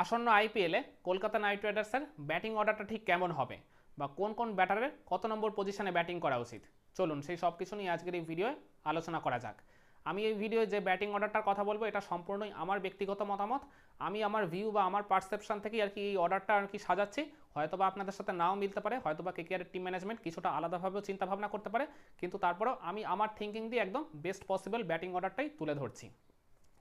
আসন্ন আইপিএলে কলকাতা নাইট রাইডার্সের ব্যাটিং অর্ডারটা ঠিক কেমন হবে? বা কোন কোন ব্যাটারের কত নম্বর পজিশনে ব্যাটিং করা উচিত? চলুন, সেই সব কিছু নিয়ে আজকের এই ভিডিওয়ে আলোচনা করা যাক। আমি এই ভিডিওয়ে যে ব্যাটিং অর্ডারটার কথা বলব, এটা সম্পূর্ণই আমার ব্যক্তিগত মতামত। আমি আমার ভিউ বা আমার পারসেপশন থেকেই আর কি এই অর্ডারটা আর কি সাজাচ্ছি। হয়তো বা আপনাদের সাথে নাও মিলতে পারে হয়তো বা কেকেআরের টিম ম্যানেজমেন্ট কিছুটা আলাদাভাবেও চিন্তা ভাবনা করতে পারে। কিন্তু তারপরেও আমি আমার থিঙ্কিং দিয়ে একদম বেস্ট পসিবল ব্যাটিং অর্ডারটাই তুলে ধরছি।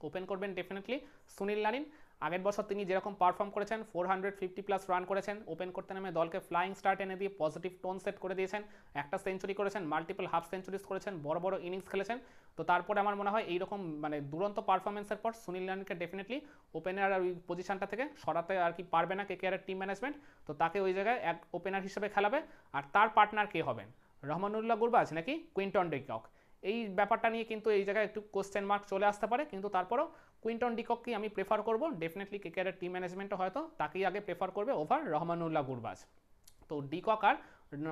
ওপেন করবেন ডেফিনেটলি সুনীল লানিন আগের বছর তিনি যেরকম পারফর্ম করেছেন four hundred fifty plus run করেছেন ওপেন করতে নেমে দলকে ফ্লাইং স্টার্ট এনে দিয়ে পজিটিভ টোন সেট করে দিয়েছেন, একটা সেঞ্চুরি করেছেন মাল্টিপল হাফ সেঞ্চুরিজ করেছেন, বড় বড় ইনিংস খেলেছেন। তো তারপরে আমার মনে হয় এইরকম মানে দুরন্ত পারফরমেন্সের পর সুনীল লানিনকে ডেফিনেটলি ওপেনার ওই পজিশনটা থেকে সরাতে আর কি পারবে না কেকেআরের টিম ম্যানেজমেন্ট তো তাকে ওই জায়গায় এক ওপেনার হিসেবে খেলাবে। আর তার পার্টনার কে হবেন? রহমানুল্লাহ গুরবাজ নাকি? কুইন্টন ডিকক এই ব্যাপারটা নিয়ে কিন্তু এই জায়গায় একটু কোশ্চেন মার্ক চলে আসতে পারে। কিন্তু তারপরেও কুইন্টন ডিকককেই আমি প্রেফার করব? ডেফিনেটলি কেকেআরের টিম ম্যানেজমেন্টও হয়তো তাকেই আগে প্রেফার করবে ওভার রহমানুল্লাহ গুরবাজ। তো ডিকক আর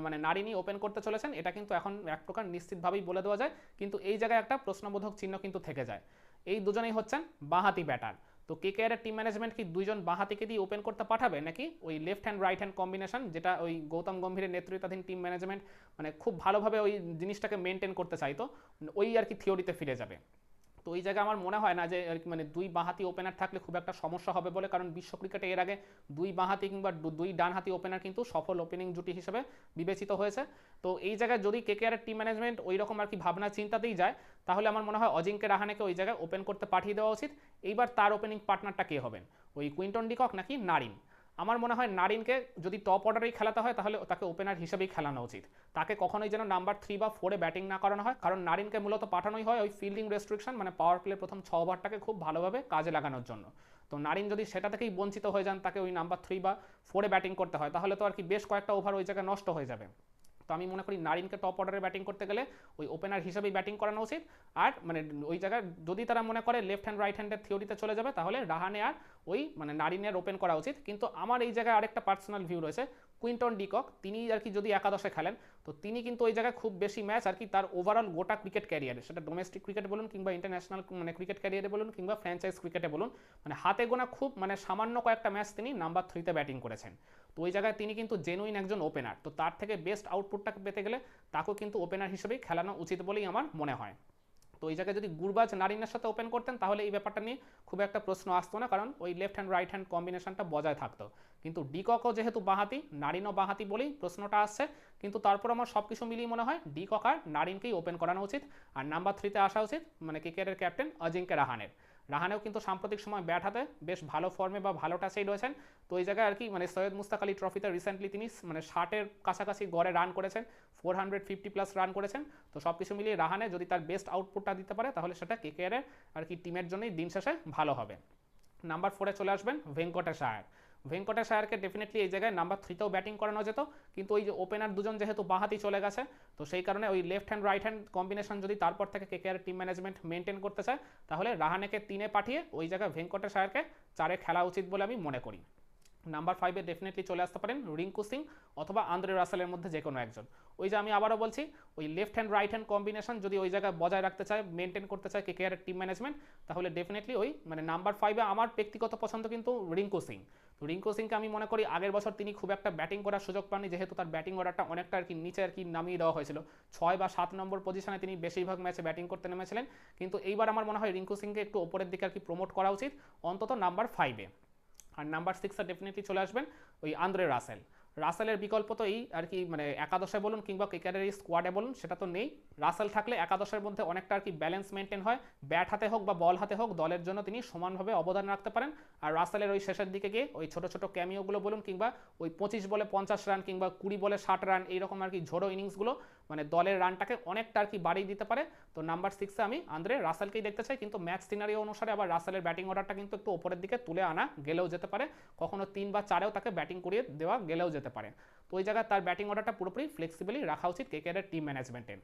মানে নারিনী ওপেন করতে চলেছেন, এটা কিন্তু এখন এক প্রকার নিশ্চিতভাবেই বলে দেওয়া যায়, কিন্তু এই জায়গায় একটা প্রশ্নবোধক চিহ্ন কিন্তু থেকে যায়। এই দুজনেই হচ্ছেন বাঁহাতি ব্যাটার তো কেকেআর টিম ম্যানেজমেন্ট কি দুইজন বাঁহাতিকে দিয়ে ওপেন করতে পাঠাবে নাকি ওই left hand right hand combination যেটা ওই গৌতম গম্ভীরের নেতৃত্বাধীন টিম ম্যানেজমেন্ট মানে খুব ভালোভাবে ওই জিনিসটাকে মেনটেন করতে চাইতো, ওই আর কি থিওরিতে ফিরে যাবে। তো ওই জায়গায় আমার মনে হয় না যে মানে দুই বাঁহাতি ওপেনার থাকলে খুব একটা সমস্যা হবে বলে, কারণ বিশ্ব ক্রিকেটে এর আগে দুই বাঁহাতি কিংবা দুই ডানহাতি ওপেনার কিন্তু সফল ওপেনিং জুটি হিসেবে বিবেচিত হয়েছে। তো এই জায়গায় যদি কেকেআরের টিম ম্যানেজমেন্ট ওই রকম আর কি ভাবনা চিন্তাতেই যায়, তাহলে আমার মনে হয় অজিঙ্কে রাহানেকে ওই জায়গায় ওপেন করতে পাঠিয়ে দেওয়া উচিত। এইবার তার ওপেনিং পার্টনারটা কে হবেন? ওই কুইন্টন ডিকক নাকি নারিন? আমার মনে হয় নারিনকে যদি টপ অর্ডারেই খেলাতে হয়, তাহলে তাকে ওপেনার হিসেবেই খেলানো উচিত। তাকে কখনোই যেন নাম্বার থ্রি বা ফোরে ব্যাটিং না করানো হয়, কারণ নারিনকে মূলত পাঠানোই হয় ওই ফিল্ডিং রেস্ট্রিকশন মানে পাওয়ার প্লে প্রথম ছ ওভারটাকে খুব ভালোভাবে কাজে লাগানোর জন্য। তো নারিন যদি সেটা থেকেই বঞ্চিত হয়ে যান, তাকে ওই নাম্বার থ্রি বা ফোরে ব্যাটিং করতে হয়, তাহলে তো আর কি বেশ কয়েকটা ওভার ওই জায়গায় নষ্ট হয়ে যাবে। তো আমি মনে করি নারিনকে টপ অর্ডারে ব্যাটিং করতে গেলে ওই ওপেনার হিসেবেই ব্যাটিং করানো উচিত। আর মানে ওই জায়গায় যদি তারা মনে করে লেফট হ্যান্ড রাইট হ্যান্ডের থিওরিতে চলে যাবে, তাহলে রাহানে আর ওই মানে নারিনের ওপেন করা উচিত। কিন্তু আমার এই জায়গায় আরেকটা পার্সোনাল ভিউ রয়েছে। কুইন্টন ডিকক তিনি আর কি যদি একাদশে খেলেন, তো তিনি কিন্তু ওই জায়গায় খুব বেশি ম্যাচ আর কি তার ওভারঅল গোটা ক্রিকেট ক্যারিয়ারে সেটা ডোমেস্টিক ক্রিকেট বলুন কিংবা ইন্টারন্যাশনাল মানে ক্রিকেট ক্যারিয়ারে বলুন কিংবা ফ্র্যাঞ্চাইজ ক্রিকেটে বলুন মানে হাতে গোনা খুব মানে সামান্য কয়েকটা ম্যাচ তিনি নাম্বার থ্রিতে ব্যাটিং করেছেন। তো ওই জায়গায় তিনি কিন্তু জেনুইন একজন ওপেনার তো তার থেকে বেস্ট আউটপুটটা পেতে গেলে তাকেও কিন্তু ওপেনার হিসেবেই খেলানো উচিত বলেই আমার মনে হয়। তো এই জায়গায় যদি গুরবাজ নারিনের সাথে ওপেন করতেন, তাহলে এই ব্যাপারটা নিয়ে খুব একটা প্রশ্ন আসতো না, কারণ ওই লেফট হ্যান্ড রাইট হ্যান্ড কম্বিনেশনটা বজায় থাকতো। কিন্তু ডিককও যেহেতু বাঁহাতি, নারিনও বাঁহাতি বলেই প্রশ্নটা আসছে। কিন্তু তারপর আমার সব কিছু মিলিয়ে মনে হয় ডিকক আর নারিনকেই ওপেন করানো উচিত। আর নাম্বার থ্রিতে আসা উচিত মানে ক্রিকেটের ক্যাপ্টেন অজিঙ্কে রাহানের। রাহানেও কিন্তু সাম্প্রতিক সময় ব্যাট হাতে, বেশ ভালো ফর্মে বা ভালো টাচেই রয়েছেন। তো এই জায়গায় আর কি মানে সৈয়দ মুস্তাক আলী ট্রফিতে রিসেন্টলি তিনি মানে ষাটের কাছাকাছি গড়ে রান করেছেন four hundred fifty plus run করেছেন। তো সব কিছু মিলিয়ে রাহানে যদি তার বেস্ট আউটপুটটা দিতে পারে, তাহলে সেটা কেকেআরের আর কি টিমের জন্যই দিন শেষে ভালো হবে। নাম্বার ফোরে চলে আসবেন ভেঙ্কটেশ আয়ার। ভেঙ্কটেশ আয়ারকে ডেফিনেটলি এই জায়গায় নাম্বার থ্রিতেও ব্যাটিং করানো যেত। কিন্তু ওই যে ওপেনার দুজন যেহেতু বাঁহাতি চলে গেছে, তো সেই কারণে ওই left hand right hand combination যদি তারপর থেকে কেকেআর টিম ম্যানেজমেন্ট মেনটেন করতে চায়, তাহলে রাহানেকে তিনে পাঠিয়ে ওই জায়গায় ভেঙ্কটেশ আয়ারকে চারে খেলা উচিত বলে আমি মনে করি। নাম্বার ফাইভে ডেফিনেটলি চলে আসতে পারেন, রিঙ্কু সিং অথবা আন্দ্রে রাসেলের মধ্যে যে কোনো একজন। ওই যে আমি আবারও বলছি, ওই left hand right hand combination যদি ওই জায়গায় বজায় রাখতে চায় মেনটেন করতে চায় কেকেআর টিম ম্যানেজমেন্ট তাহলে ডেফিনেটলি ওই মানে নাম্বার ফাইভে আমার ব্যক্তিগত পছন্দ কিন্তু রিঙ্কু সিং। তো রিঙ্কু সিংকে আমি মনে করি আগের বছর তিনি খুব একটা ব্যাটিং করার সুযোগ পাননি, যেহেতু তার ব্যাটিং অর্ডারটা অনেকটা আর কি নিচে আর কি নামিয়ে দেওয়া হয়েছিল। ছয় বা সাত নম্বর পজিশনে তিনি বেশিরভাগ ম্যাচে ব্যাটিং করতে নেমেছিলেন। কিন্তু এইবার আমার মনে হয় রিঙ্কু সিংকে একটু ওপরের দিকে আর কি প্রমোট করা উচিত, অন্তত নাম্বার ফাইভে আর নাম্বার সিক্সে ডেফিনেটলি চলে আসবেন ওই আন্দ্রে রাসেল। রাসেলের বিকল্প তো এই আর কি মানে একাদশে বলুন কিংবা ক্রিকেটের এই স্কোয়াডে বলুন, সেটা তো নেই। রাসেল থাকলে একাদশের মধ্যে অনেকটা আর কি ব্যালেন্স মেনটেন হয়। ব্যাট হাতে হোক বা বল হাতে হোক, দলের জন্য তিনি সমানভাবে অবদান রাখতে পারেন। আর রাসেলের ওই শেষের দিকে গিয়ে ওই ছোটো ছোটো ক্যামিওগুলো বলুন কিংবা ওই পঁচিশ বলে পঞ্চাশ রান কিংবা কুড়ি বলে ষাট রান এইরকম আর কি ঝোড়ো ইনিংসগুলো মানে দলের রানটাকে অনেকটা আর কি বাড়িয়ে দিতে পারে। তো নাম্বার সিক্সে আমি আন্দ্রে রাসেলকেই দেখতে চাই, কিন্তু ম্যাচ সিনারি অনুসারে আবার রাসেলের ব্যাটিং অর্ডারটা কিন্তু একটু ওপরের দিকে তুলে আনা গেলেও যেতে পারে। কখনো তিন বা চারেও তাকে ব্যাটিং করিয়ে দেওয়া গেলেও যেতে পারে। তো ওই জায়গায় তার ব্যাটিং অর্ডারটা পুরোপুরি ফ্লেক্সিবলি রাখা উচিত কেকেআরের টিম ম্যানেজমেন্টের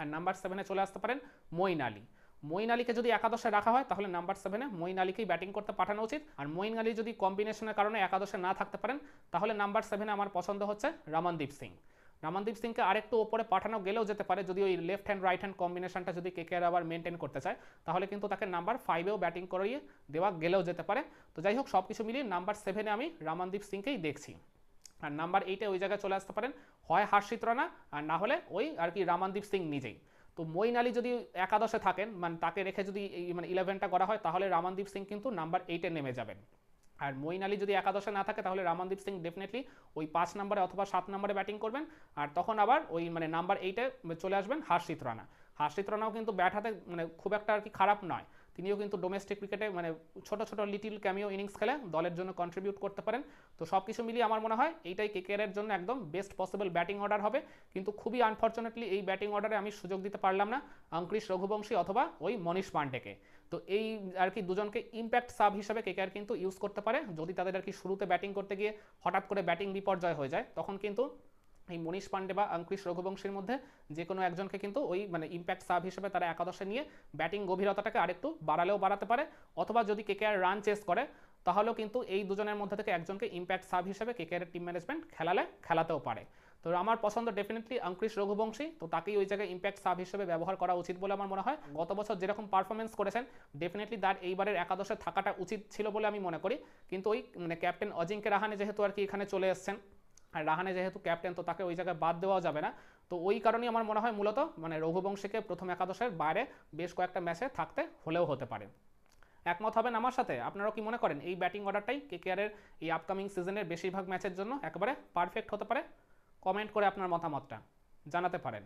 আর নাম্বার সেভেনে চলে আসতে পারেন মঈন আলী। মঈন আলীকে যদি একাদশে রাখা হয়, তাহলে নাম্বার সেভেনে মঈন আলীকেই ব্যাটিং করতে পাঠানো উচিত। আর মঈন আলী যদি কম্বিনেশনের কারণে একাদশে না থাকতে পারেন, তাহলে নাম্বার সেভেনে আমার পছন্দ হচ্ছে রমনদীপ সিং। রামানদীপ সিংকে আরেকটু ওপরে পাঠানো গেলেও যেতে পারে, যদি ওই লেফট হ্যান্ড রাইট হ্যান্ড কম্বিনেশনটা যদি কেকেআর আবার মেনটেন করতে চায়, তাহলে কিন্তু তাকে নাম্বার ফাইভেও ব্যাটিং করিয়ে দেওয়া গেলেও যেতে পারে। তো যাই হোক সব কিছু মিলিয়ে নাম্বার সেভেনে আমি রামানদীপ সিংকেই দেখছি। আর নাম্বার এইটে ওই জায়গায় চলে আসতে পারেন। হয় হার্ষিত রানা আর না হলে ওই আর কি রামানদীপ সিং নিজেই। তো মঈন আলী যদি একাদশে থাকেন মানে তাকে রেখে যদি মানে ইলেভেনটা করা হয়, তাহলে রামানদীপ সিং কিন্তু নাম্বার এইটে নেমে যাবেন। আর মঈন আলী যদি একাদশে না থাকে, তাহলে রামানদীপ সিং ডেফিনেটলি ওই পাঁচ নম্বরে অথবা সাত নম্বরে ব্যাটিং করবেন। আর তখন আবার ওই মানে নাম্বার এইটে চলে আসবেন হার্ষিত রানা হার্ষিত রানাও কিন্তু ব্যাট হাতে মানে খুব একটা আর কি খারাপ নয়। তিনিও কিন্তু ডোমেস্টিক ক্রিকেটে মানে ছোট ছোট লিটিল ক্যামিও ইনিংস খেলে দলের জন্য কন্ট্রিবিউট করতে পারেন। তো সব কিছু মিলিয়ে আমার মনে হয় এইটাই কেকেআরের জন্য একদম বেস্ট পসিবল ব্যাটিং অর্ডার হবে। কিন্তু খুবই আনফর্চুনেটলি এই ব্যাটিং অর্ডারে আমি সুযোগ দিতে পারলাম না অঙ্কৃশ রঘুবংশী অথবা ওই মনীষ পান্ডেকে। তো এই আর কি দুজনকে ইম্প্যাক্ট সাব হিসেবে কেকেআর কিন্তু ইউজ করতে পারে। যদি তাদের আর কি শুরুতে ব্যাটিং করতে গিয়ে হঠাৎ করে ব্যাটিং বিপর্যয় হয়ে যায়, তখন কিন্তু এই মনীষ পান্ডে বা অঙ্কৃশ রঘুবংশীর মধ্যে যে কোনো একজনকে কিন্তু ওই মানে ইম্প্যাক্ট সাব হিসেবে তারা একাদশে নিয়ে ব্যাটিং গভীরতাটাকে আরেকটু বাড়ালেও বাড়াতে পারে। অথবা যদি কেকেআর রান চেস করে, তাহলেও কিন্তু এই দুজনের মধ্যে থেকে একজনকে ইম্প্যাক্ট সাব হিসেবে কেকেআর টিম ম্যানেজমেন্ট খেলালে খেলাতেও পারে। তো আমার পছন্দ ডেফিনেটলি অঙ্কৃশ রঘুবংশী, তো তাকেই ওই জায়গায় ইম্প্যাক্ট সাব হিসেবে ব্যবহার করা উচিত বলে আমার মনে হয়। গত বছর যেরকম পারফরমেন্স করেছেন ডেফিনেটলি তার এইবারের একাদশে থাকাটা উচিত ছিল বলে আমি মনে করি। কিন্তু ওই মানে ক্যাপ্টেন অজিঙ্কে রাহানে যেহেতু আর কি এখানে চলে এসছেন আর রাহানে যেহেতু ক্যাপ্টেন তো তাকে ওই জায়গায় বাদ দেওয়া যাবে না। তো ওই কারণেই আমার মনে হয় মূলত মানে রঘুবংশীকে প্রথম একাদশের বাইরে বেশ কয়েকটা ম্যাচে থাকতে হলেও হতে পারে। একমত হবেন আমার সাথে? আপনারাও কি মনে করেন? এই ব্যাটিং অর্ডারটাই কে কেকেআরের এই আপকামিং সিজনের বেশিরভাগ ম্যাচের জন্য একেবারে পারফেক্ট হতে পারে? কমেন্ট করে আপনার মতামতটা জানাতে পারেন।